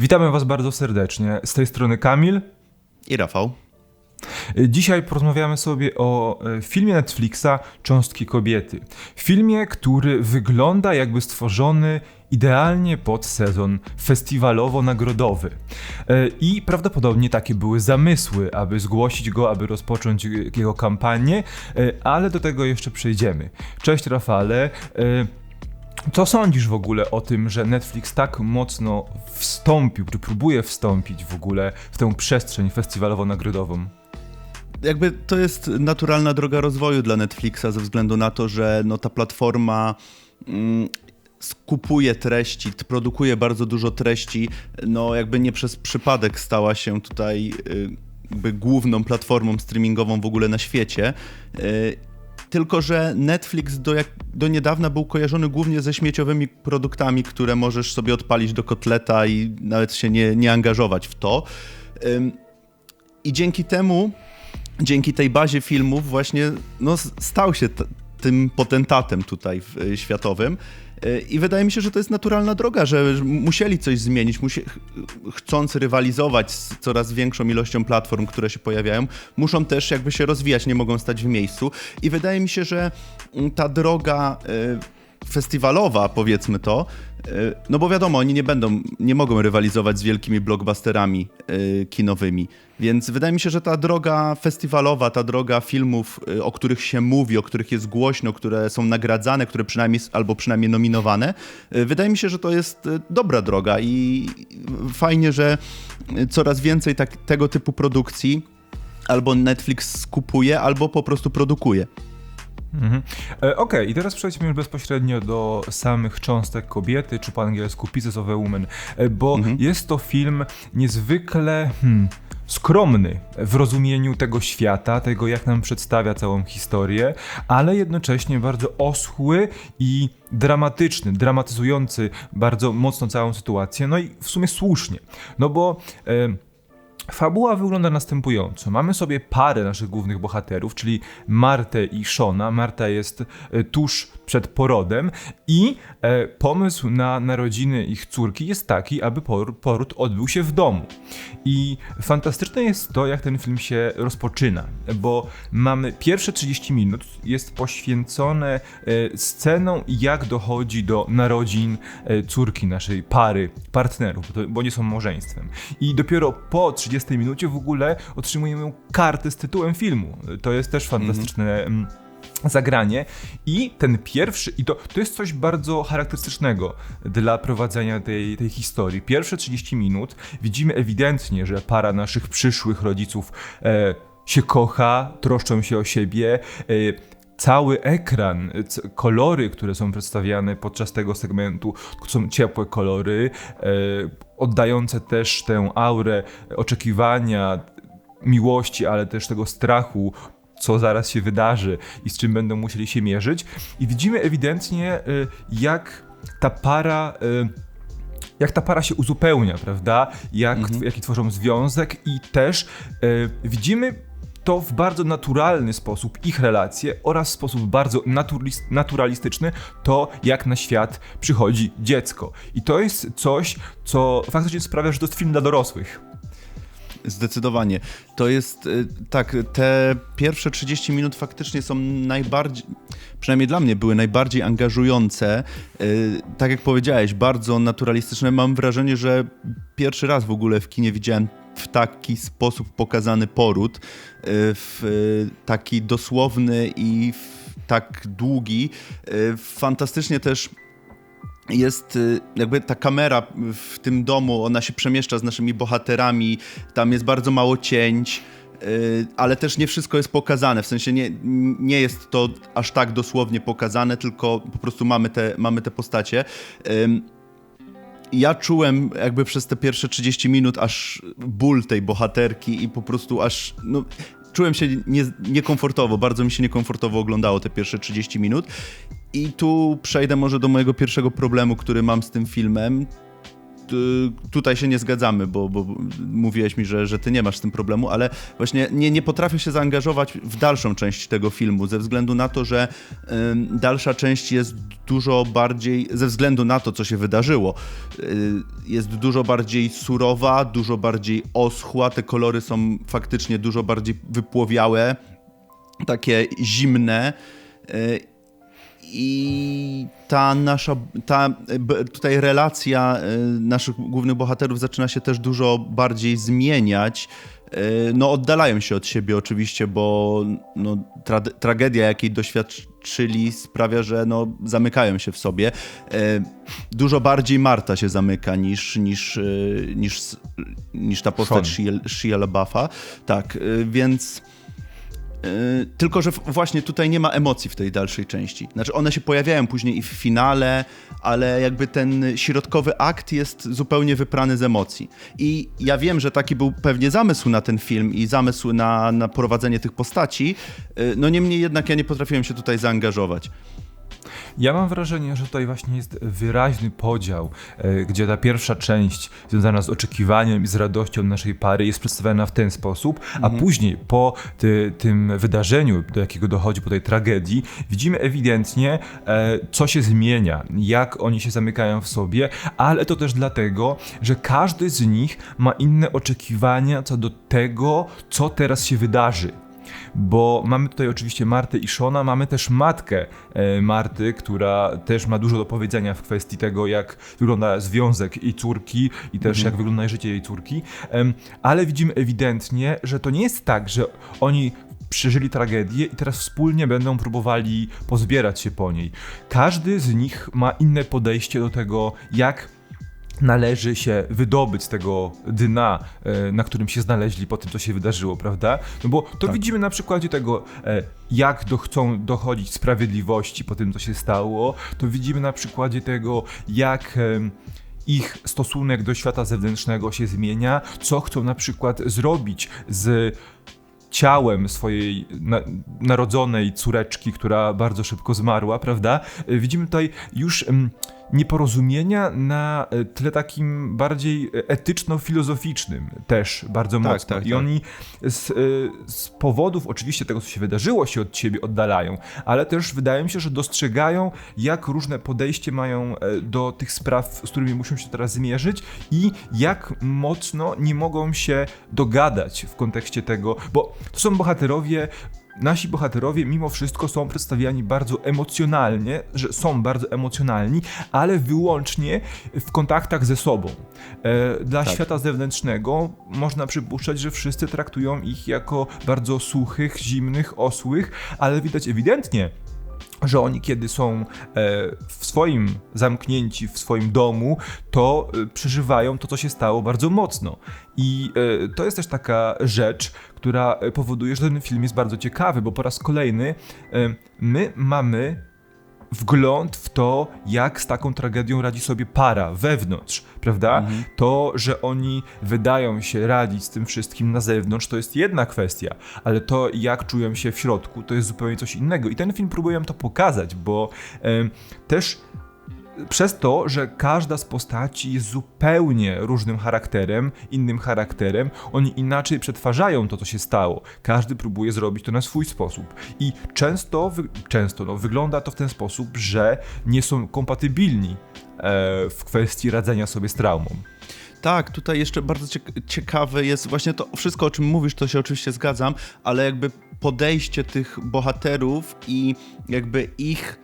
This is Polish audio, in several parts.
Witamy Was bardzo serdecznie. Z tej strony Kamil. I Rafał. Dzisiaj porozmawiamy sobie o e, filmie Netflixa Cząstki Kobiety. Filmie, który wygląda jakby stworzony idealnie pod sezon festiwalowo-nagrodowy. E, I prawdopodobnie takie były zamysły, aby zgłosić go, aby rozpocząć jego kampanię, e, ale do tego jeszcze przejdziemy. Cześć Rafale. Co sądzisz w ogóle o tym, że Netflix tak mocno wstąpił, czy próbuje wstąpić w ogóle w tę przestrzeń festiwalowo-nagrodową? Jakby to jest naturalna droga rozwoju dla Netflixa ze względu na to, że no, ta platforma mm, skupuje treści, produkuje bardzo dużo treści, no jakby nie przez przypadek stała się tutaj y, jakby główną platformą streamingową w ogóle na świecie. Y, tylko, że Netflix do, jak, do niedawna był kojarzony głównie ze śmieciowymi produktami, które możesz sobie odpalić do kotleta i nawet się nie, nie angażować w to. I dzięki temu, dzięki tej bazie filmów, właśnie no, stał się tym potentatem tutaj światowym. I wydaje mi się, że to jest naturalna droga, że musieli coś zmienić, musi, chcąc rywalizować z coraz większą ilością platform, które się pojawiają, muszą też jakby się rozwijać, nie mogą stać w miejscu. I wydaje mi się, że ta droga y, festiwalowa, powiedzmy to, no bo wiadomo, oni nie będą, nie mogą rywalizować z wielkimi blockbusterami y, kinowymi. Więc wydaje mi się, że ta droga festiwalowa, ta droga filmów, y, o których się mówi, o których jest głośno, które są nagradzane, które przynajmniej albo przynajmniej nominowane, wydaje mi się, że to jest dobra droga i fajnie, że coraz więcej tak, tego typu produkcji albo Netflix skupuje, albo po prostu produkuje. Mhm. E, Okej, okay. i teraz przejdźmy już bezpośrednio do samych cząstek kobiety, czy po angielsku Pieces of a Woman, e, bo mhm. jest to film niezwykle... Hmm, skromny w rozumieniu tego świata, tego jak nam przedstawia całą historię, ale jednocześnie bardzo oschły i dramatyczny, dramatyzujący bardzo mocno całą sytuację, no i w sumie słusznie, no bo... E, Fabuła wygląda następująco. Mamy sobie parę naszych głównych bohaterów, czyli Martę i Shona. Marta jest e, tuż przed porodem i e, pomysł na narodziny ich córki jest taki, aby poród odbył się w domu. I fantastyczne jest to, jak ten film się rozpoczyna, bo mamy pierwsze 30 minut jest poświęcone e, sceną, jak dochodzi do narodzin córki naszej pary, partnerów, bo nie są małżeństwem. I dopiero po 30 30 minucie w ogóle otrzymujemy kartę z tytułem filmu. To jest też fantastyczne. Mm zagranie i ten pierwszy, i to, to jest coś bardzo charakterystycznego dla prowadzenia tej, tej historii. Pierwsze 30 minut widzimy ewidentnie, że para naszych przyszłych rodziców e, się kocha, troszczą się o siebie, e, cały ekran, kolory, które są przedstawiane podczas tego segmentu, to są ciepłe kolory, e, oddające też tę aurę oczekiwania, miłości, ale też tego strachu, co zaraz się wydarzy i z czym będą musieli się mierzyć. I widzimy ewidentnie, e, jak ta para. E, jak ta para się uzupełnia, prawda? Jak, mhm. Jaki tworzą związek, i też widzimy to w bardzo naturalny sposób ich relacje oraz w sposób bardzo naturalistyczny to, jak na świat przychodzi dziecko. I to jest coś, co faktycznie sprawia, że to jest film dla dorosłych. Zdecydowanie. To jest y, tak, te pierwsze 30 minut faktycznie są najbardziej, przynajmniej dla mnie, były najbardziej angażujące. Y, tak jak powiedziałeś, bardzo naturalistyczne. Mam wrażenie, że pierwszy raz w ogóle w kinie widziałem w taki sposób pokazany poród, y, w taki dosłowny i tak długi. Fantastycznie też jest y, jakby ta kamera w tym domu, ona się przemieszcza z naszymi bohaterami, tam jest bardzo mało cięć, y, ale też nie wszystko jest pokazane, w sensie nie, nie jest to aż tak dosłownie pokazane, tylko po prostu mamy te, mamy te postacie. Ja czułem jakby przez te pierwsze 30 minut aż ból tej bohaterki i po prostu aż, no, czułem się nie, niekomfortowo, bardzo mi się niekomfortowo oglądało te pierwsze 30 minut i tu przejdę może do mojego pierwszego problemu, który mam z tym filmem. Tutaj się nie zgadzamy, bo, bo mówiłeś mi, że, że ty nie masz z tym problemu, ale właśnie nie, nie potrafię się zaangażować w dalszą część tego filmu, ze względu na to, że dalsza część jest dużo bardziej, ze względu na to, co się wydarzyło, y, jest dużo bardziej surowa, dużo bardziej oschła, te kolory są faktycznie dużo bardziej wypłowiałe, takie zimne y, i ta nasza, ta tutaj relacja y, naszych głównych bohaterów zaczyna się też dużo bardziej zmieniać. No, oddalają się od siebie oczywiście, bo no, tra tragedia, jakiej doświadczyli, sprawia, że no, zamykają się w sobie. Dużo bardziej Marta się zamyka niż, niż, niż, niż ta postać Shia, Shia LaBeoufa. Tak, więc Yy, tylko, że właśnie tutaj nie ma emocji w tej dalszej części. Znaczy, one się pojawiają później i w finale, ale jakby ten środkowy akt jest zupełnie wyprany z emocji. I ja wiem, że taki był pewnie zamysł na ten film i zamysł na, na prowadzenie tych postaci, yy, no niemniej jednak ja nie potrafiłem się tutaj zaangażować. Ja mam wrażenie, że tutaj właśnie jest wyraźny podział, e, gdzie ta pierwsza część związana z oczekiwaniem i z radością naszej pary jest przedstawiana w ten sposób, a mhm. później po ty, tym wydarzeniu, do jakiego dochodzi po tej tragedii, widzimy ewidentnie, e, co się zmienia, jak oni się zamykają w sobie, ale to też dlatego, że każdy z nich ma inne oczekiwania co do tego, co teraz się wydarzy bo mamy tutaj oczywiście Martę i Shona, mamy też matkę e, Marty, która też ma dużo do powiedzenia w kwestii tego, jak wygląda związek jej córki i też mhm. jak wygląda życie jej córki, ale widzimy ewidentnie, że to nie jest tak, że oni przeżyli tragedię i teraz wspólnie będą próbowali pozbierać się po niej. Każdy z nich ma inne podejście do tego, jak należy się wydobyć z tego dna, e, na którym się znaleźli po tym, co się wydarzyło, prawda? No bo to tak. widzimy na przykładzie tego, e, jak do, chcą dochodzić sprawiedliwości po tym, co się stało. To widzimy na przykładzie tego, jak ich stosunek do świata zewnętrznego się zmienia, co chcą na przykład zrobić z ciałem swojej na, narodzonej córeczki, która bardzo szybko zmarła, prawda? E, widzimy tutaj już nieporozumienia na e, tle takim bardziej etyczno-filozoficznym też bardzo tak, mocno. Tak, I tak. oni z, e, z, powodów oczywiście tego, co się wydarzyło, się od siebie oddalają, ale też wydaje mi się, że dostrzegają, jak różne podejście mają e, do tych spraw, z którymi muszą się teraz zmierzyć i jak mocno nie mogą się dogadać w kontekście tego, bo to są bohaterowie nasi bohaterowie mimo wszystko są przedstawiani bardzo emocjonalnie, że są bardzo emocjonalni, ale wyłącznie w kontaktach ze sobą. E, dla tak. świata zewnętrznego można przypuszczać, że wszyscy traktują ich jako bardzo suchych, zimnych, osłych, ale widać ewidentnie, że oni kiedy są e, w swoim zamknięci, w swoim domu, to e, przeżywają to, co się stało bardzo mocno. I e, to jest też taka rzecz, która powoduje, że ten film jest bardzo ciekawy, bo po raz kolejny my mamy wgląd w to, jak z taką tragedią radzi sobie para wewnątrz, prawda? Mhm. To, że oni wydają się radzić z tym wszystkim na zewnątrz, to jest jedna kwestia, ale to, jak czują się w środku, to jest zupełnie coś innego. I ten film próbuje to pokazać, bo też przez to, że każda z postaci jest zupełnie różnym charakterem, innym charakterem, oni inaczej przetwarzają to, co się stało. Każdy próbuje zrobić to na swój sposób. I często, często no, wygląda to w ten sposób, że nie są kompatybilni e, w kwestii radzenia sobie z traumą. Tak, tutaj jeszcze bardzo ciekawe jest właśnie to wszystko, o czym mówisz, to się oczywiście zgadzam, ale jakby podejście tych bohaterów i jakby ich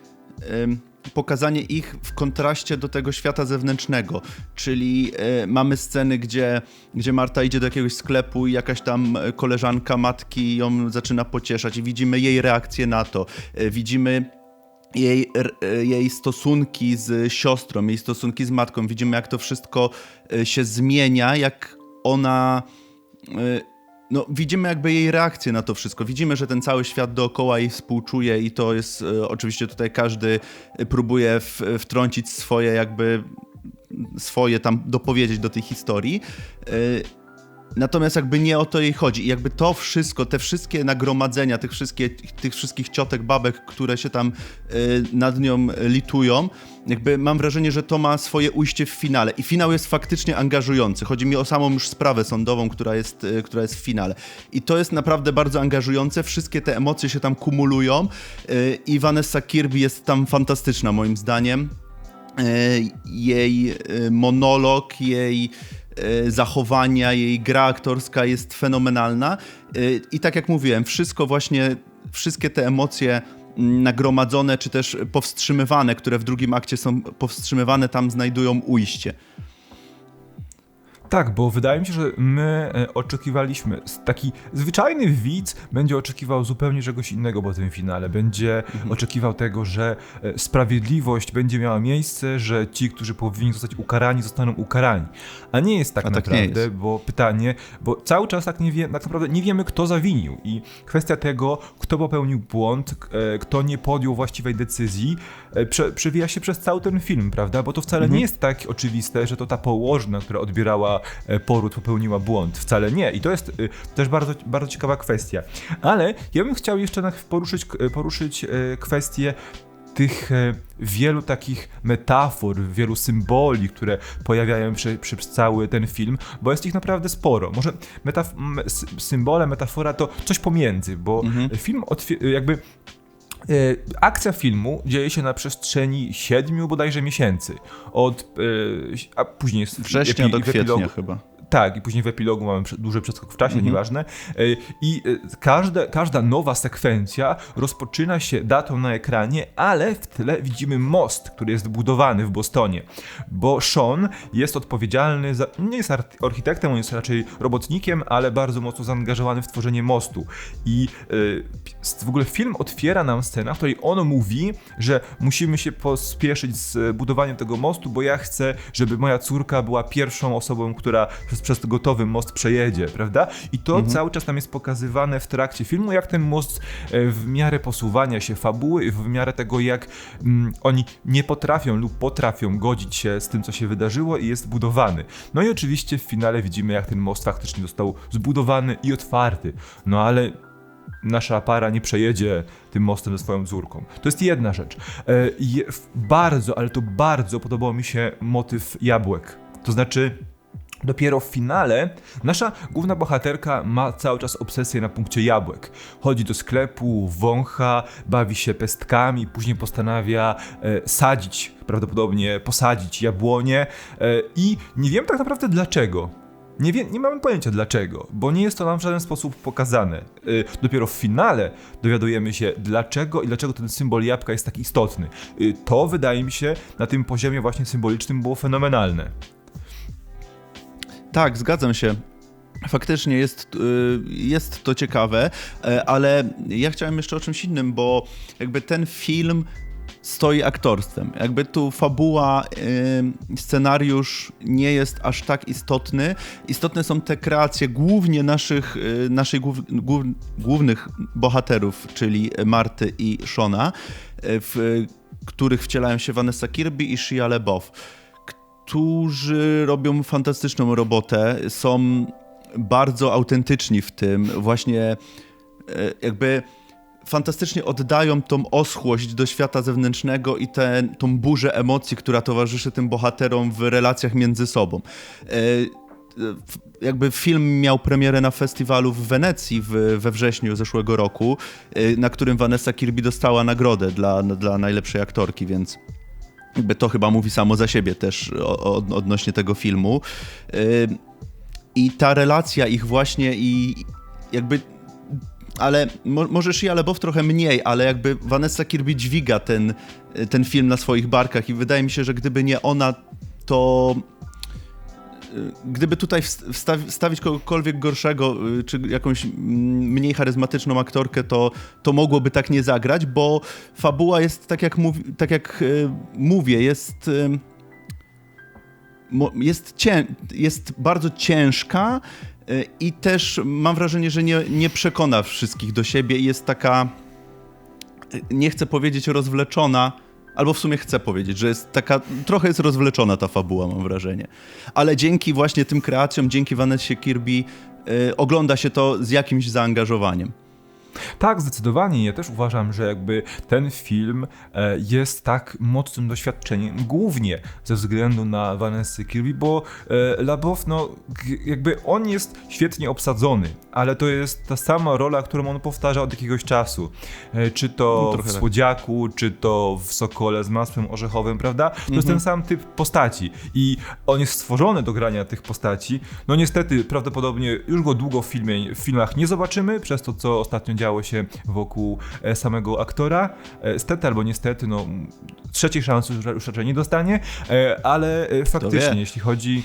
pokazanie ich w kontraście do tego świata zewnętrznego. Czyli e, mamy sceny, gdzie, gdzie Marta idzie do jakiegoś sklepu i jakaś tam koleżanka matki ją zaczyna pocieszać i widzimy jej reakcję na to. E, widzimy jej, e, jej stosunki z siostrą, jej stosunki z matką. Widzimy, jak to wszystko się zmienia, jak ona no, widzimy jakby jej reakcję na to wszystko. Widzimy, że ten cały świat dookoła jej współczuje i to jest e, oczywiście tutaj każdy próbuje w, wtrącić swoje jakby swoje tam dopowiedzieć do tej historii. E, Natomiast jakby nie o to jej chodzi. I jakby to wszystko, te wszystkie nagromadzenia, tych, wszystkie, tych wszystkich ciotek, babek, które się tam y, nad nią litują, jakby mam wrażenie, że to ma swoje ujście w finale. I finał jest faktycznie angażujący. Chodzi mi o samą już sprawę sądową, która jest, y, która jest w finale. I to jest naprawdę bardzo angażujące. Wszystkie te emocje się tam kumulują. Y, I Vanessa Kirby jest tam fantastyczna moim zdaniem. Y, jej y, monolog, jej y, zachowania, jej gra aktorska jest fenomenalna. Y, I tak jak mówiłem, wszystko właśnie, wszystkie te emocje mm, nagromadzone, czy też powstrzymywane, które w drugim akcie są powstrzymywane, tam znajdują ujście. Tak, bo wydaje mi się, że my e, oczekiwaliśmy, taki zwyczajny widz będzie oczekiwał zupełnie czegoś innego po tym finale. Będzie Mhm. oczekiwał tego, że e, sprawiedliwość będzie miała miejsce, że ci, którzy powinni zostać ukarani, zostaną ukarani. A nie jest tak A tak naprawdę, nie jest. bo pytanie, bo cały czas tak, nie wie, tak naprawdę nie wiemy, kto zawinił. I kwestia tego, kto popełnił błąd, e, kto nie podjął właściwej decyzji, prze, przewija się przez cały ten film, prawda? Bo to wcale Mhm. nie jest tak oczywiste, że to ta położna, która odbierała e, poród, popełniła błąd. Wcale nie. I to jest y, też bardzo, bardzo ciekawa kwestia. Ale ja bym chciał jeszcze poruszyć, k- poruszyć e, kwestię tych e, wielu takich metafor, wielu symboli, które pojawiają się przez cały ten film, bo jest ich naprawdę sporo. Może metaf- symbole, metafora to coś pomiędzy, bo film otwie- jakby e, akcja filmu dzieje się na przestrzeni siedmiu bodajże miesięcy. Od, e, a później jest Września epi- do w epilogu- kwietnia chyba. Tak, i później w epilogu mamy duży przeskok w czasie, Mhm. nieważne. E, I e, każde, każda nowa sekwencja rozpoczyna się datą na ekranie, ale w tle widzimy most, który jest budowany w Bostonie. Bo Sean jest odpowiedzialny za. Nie jest ar- architektem, on jest raczej robotnikiem, ale bardzo mocno zaangażowany w tworzenie mostu. I e, w ogóle film otwiera nam scenę, w której on mówi, że musimy się pospieszyć z budowaniem tego mostu, bo ja chcę, żeby moja córka była pierwszą osobą, która przez, gotowy most przejedzie, prawda? I to cały czas nam jest pokazywane w trakcie filmu, jak ten most e, w miarę posuwania się fabuły i w miarę tego, jak mm, oni nie potrafią lub potrafią godzić się z tym, co się wydarzyło i jest budowany. No i oczywiście w finale widzimy, jak ten most faktycznie został zbudowany i otwarty. No ale nasza para nie przejedzie tym mostem ze swoją córką. To jest jedna rzecz. E, bardzo, ale to bardzo podobał mi się motyw jabłek. To znaczy. Dopiero w finale nasza główna bohaterka ma cały czas obsesję na punkcie jabłek. Chodzi do sklepu, wącha, bawi się pestkami, później postanawia e, sadzić, prawdopodobnie posadzić jabłonie e, i nie wiem tak naprawdę dlaczego. Nie, wie, nie mamy pojęcia dlaczego, bo nie jest to nam w żaden sposób pokazane. Y, dopiero w finale dowiadujemy się dlaczego i dlaczego ten symbol jabłka jest tak istotny. Y, to wydaje mi się na tym poziomie właśnie symbolicznym było fenomenalne. Tak, zgadzam się. Faktycznie jest, y, jest to ciekawe, e, ale ja chciałem jeszcze o czymś innym, bo jakby ten film stoi aktorstwem. Jakby tu fabuła, y, scenariusz nie jest aż tak istotny. Istotne są te kreacje głównie naszych, y, głów, głównych bohaterów, czyli Marty i Shona, w których wcielają się Vanessa Kirby i Shia LaBeouf którzy robią fantastyczną robotę, są bardzo autentyczni w tym, właśnie e, jakby fantastycznie oddają tą oschłość do świata zewnętrznego i tę tą burzę emocji, która towarzyszy tym bohaterom w relacjach między sobą. E, Jakby film miał premierę na festiwalu w Wenecji we wrześniu zeszłego roku, e, na którym Vanessa Kirby dostała nagrodę dla, dla najlepszej aktorki, więc jakby to chyba mówi samo za siebie też o, o, odnośnie tego filmu. I ta relacja ich właśnie i jakby ale mo, może Shia LaBeouf trochę mniej, ale jakby Vanessa Kirby dźwiga ten, ten film na swoich barkach i wydaje mi się, że gdyby nie ona, to gdyby tutaj wst- wstawi- wstawić kogokolwiek gorszego, y, czy jakąś mniej charyzmatyczną aktorkę, to, to mogłoby tak nie zagrać, bo fabuła jest, tak jak, tak jak y, mówię, jest, y, jest, cię, jest bardzo ciężka y, i też mam wrażenie, że nie, nie przekona wszystkich do siebie i jest taka, y, nie chcę powiedzieć rozwleczona, Albo w sumie chcę powiedzieć, że jest taka, trochę jest rozwleczona ta fabuła, mam wrażenie. Ale dzięki właśnie tym kreacjom, dzięki Vanessie Kirby y, ogląda się to z jakimś zaangażowaniem. Tak, zdecydowanie. Ja też uważam, że jakby ten film e, jest tak mocnym doświadczeniem, głównie ze względu na Vanessa Kirby, bo e, Labow, no jakby on jest świetnie obsadzony, ale to jest ta sama rola, którą on powtarza od jakiegoś czasu. E, czy to no, w tak. Słodziaku, czy to w Sokole z masłem orzechowym, prawda? To mhm. jest ten sam typ postaci i on jest stworzony do grania tych postaci. No niestety, prawdopodobnie już go długo w, filmie, w filmach nie zobaczymy, przez to, co ostatnio działo działo się wokół e, samego aktora. E, stety albo niestety, no trzeciej szansy już raczej nie dostanie, e, ale faktycznie, jeśli chodzi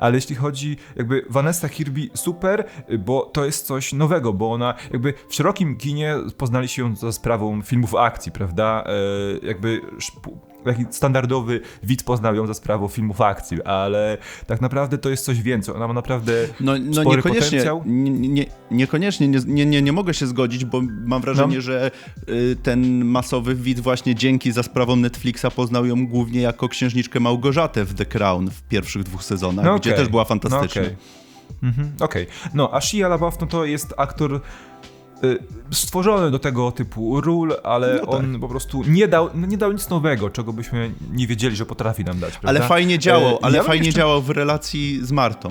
ale jeśli chodzi jakby Vanessa Kirby super, bo to jest coś nowego, bo ona jakby w szerokim kinie poznali się ją za sprawą filmów akcji, prawda? jakby taki standardowy widz poznał ją za sprawą filmów akcji, ale tak naprawdę to jest coś więcej. Ona ma naprawdę no, no spory niekoniecznie, potencjał. Nie, nie, niekoniecznie, nie, nie, nie mogę się zgodzić, bo mam wrażenie, no. że y, ten masowy widz właśnie dzięki za sprawą Netflixa poznał ją głównie jako księżniczkę Małgorzatę w The Crown w pierwszych dwóch sezonach, no gdzie też była fantastyczna. No okay. Mhm, Okej. Okay. No, a Shia LaBeouf no to jest aktor Y, stworzony do tego typu ról, ale no tak. on po prostu nie dał, no nie dał nic nowego, czego byśmy nie wiedzieli, że potrafi nam dać. Prawda? Ale fajnie działał, y, ale ja fajnie jeszcze... działał w relacji z Martą.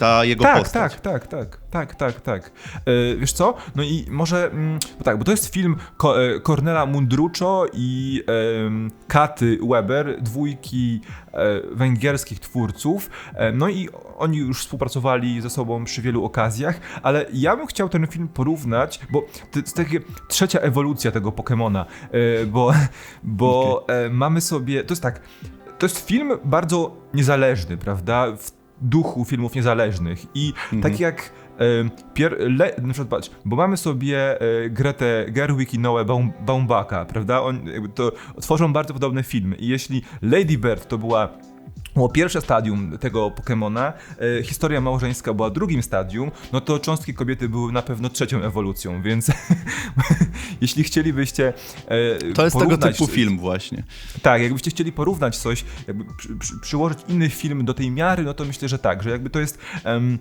Ta jego tak, postać. Tak, tak, tak, tak, tak, tak. E, wiesz co? No i może, mm, bo tak, bo to jest film Ko e, Cornela Mundruczo i e, Katy Weber, dwójki e, węgierskich twórców. E, no i oni już współpracowali ze sobą przy wielu okazjach, ale ja bym chciał ten film porównać, bo to jest taka trzecia ewolucja tego Pokemona, e, bo, bo okay. mamy sobie, to jest tak, to jest film bardzo niezależny, prawda? W duchu filmów niezależnych. I mhm. tak jak Pier, le, na przykład patrz, bo mamy sobie e, Gretę Gerwig i Noe Baum, Baumbaka, prawda? On, to tworzą bardzo podobne filmy. I jeśli Lady Bird to była było pierwsze stadium tego Pokemona, e, historia małżeńska była drugim stadium, no to cząstki kobiety były na pewno trzecią ewolucją, więc jeśli chcielibyście. E, to jest tego typu film, właśnie. Tak, jakbyście chcieli porównać coś, jakby przy, przy, przyłożyć inny film do tej miary, no to myślę, że tak, że jakby to jest. Um,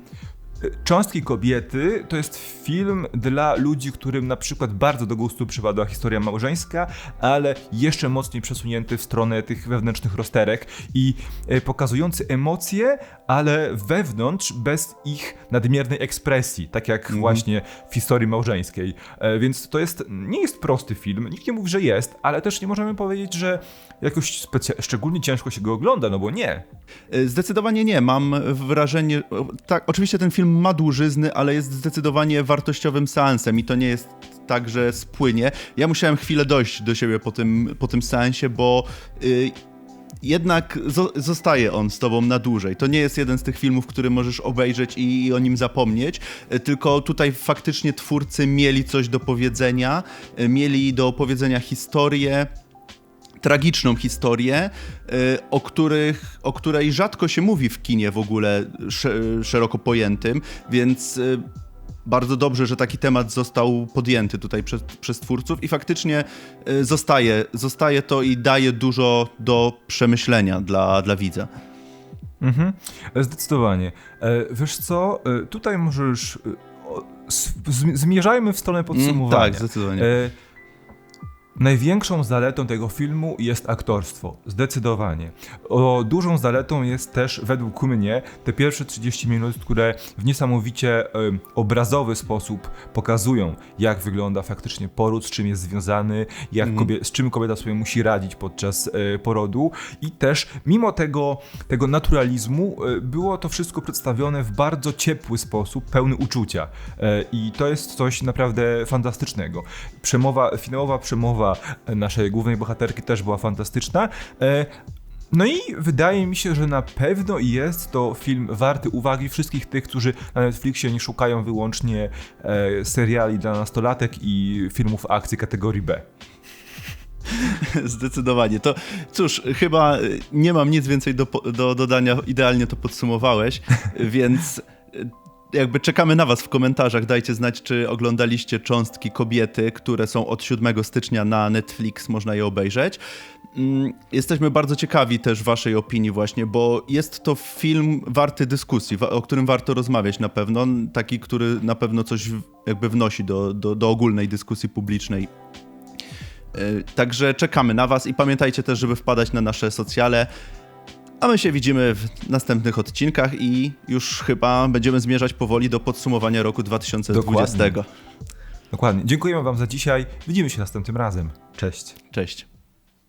Cząstki kobiety to jest film dla ludzi, którym na przykład bardzo do gustu przypadła historia małżeńska, ale jeszcze mocniej przesunięty w stronę tych wewnętrznych rozterek i e, pokazujący emocje, ale wewnątrz bez ich nadmiernej ekspresji, tak jak mm. właśnie w historii małżeńskiej. E, więc to jest, nie jest prosty film, nikt nie mówi, że jest, ale też nie możemy powiedzieć, że jakoś szczególnie ciężko się go ogląda, no bo nie. E, zdecydowanie nie. Mam wrażenie, tak, oczywiście ten film ma dłużyzny, ale jest zdecydowanie wartościowym seansem i to nie jest tak, że spłynie. Ja musiałem chwilę dojść do siebie po tym, po tym seansie, bo yy, jednak zostaje on z tobą na dłużej. To nie jest jeden z tych filmów, który możesz obejrzeć i, i, o nim zapomnieć, y, tylko tutaj faktycznie twórcy mieli coś do powiedzenia, y, mieli do opowiedzenia historię, tragiczną historię, y, o, których, o której rzadko się mówi w kinie w ogóle szeroko pojętym, więc y, bardzo dobrze, że taki temat został podjęty tutaj przez, przez twórców i faktycznie y, zostaje, zostaje to i daje dużo do przemyślenia dla, dla widza. Mhm, zdecydowanie. E, wiesz co, e, tutaj możesz zmierzajmy w stronę podsumowania. Mm, tak, zdecydowanie. E, Największą zaletą tego filmu jest aktorstwo, zdecydowanie. O, dużą zaletą jest też według mnie te pierwsze 30 minut, które w niesamowicie y, obrazowy sposób pokazują, jak wygląda faktycznie poród, z czym jest związany, jak mm. kobie, z czym kobieta sobie musi radzić podczas y, porodu i też mimo tego, tego naturalizmu y, było to wszystko przedstawione w bardzo ciepły sposób, pełny uczucia i to jest coś naprawdę fantastycznego. Przemowa, finałowa przemowa naszej głównej bohaterki też była fantastyczna. E, no i wydaje mi się, że na pewno jest to film warty uwagi wszystkich tych, którzy na Netflixie nie szukają wyłącznie e, seriali dla nastolatek i filmów akcji kategorii B. Zdecydowanie. To cóż, chyba nie mam nic więcej do, do dodania. Idealnie to podsumowałeś, więc jakby czekamy na was w komentarzach. Dajcie znać, czy oglądaliście Cząstki Kobiety, które są od 7 stycznia na Netflix, można je obejrzeć. Mm, Jesteśmy bardzo ciekawi też waszej opinii właśnie, bo jest to film warty dyskusji, o którym warto rozmawiać na pewno. Taki, który na pewno coś jakby wnosi do, do, do ogólnej dyskusji publicznej. Yy, Także czekamy na Was i pamiętajcie też, żeby wpadać na nasze socjale. A my się widzimy w następnych odcinkach i już chyba będziemy zmierzać powoli do podsumowania roku 2020. Dokładnie. Dokładnie. Dziękujemy Wam za dzisiaj. Widzimy się następnym razem. Cześć. Cześć.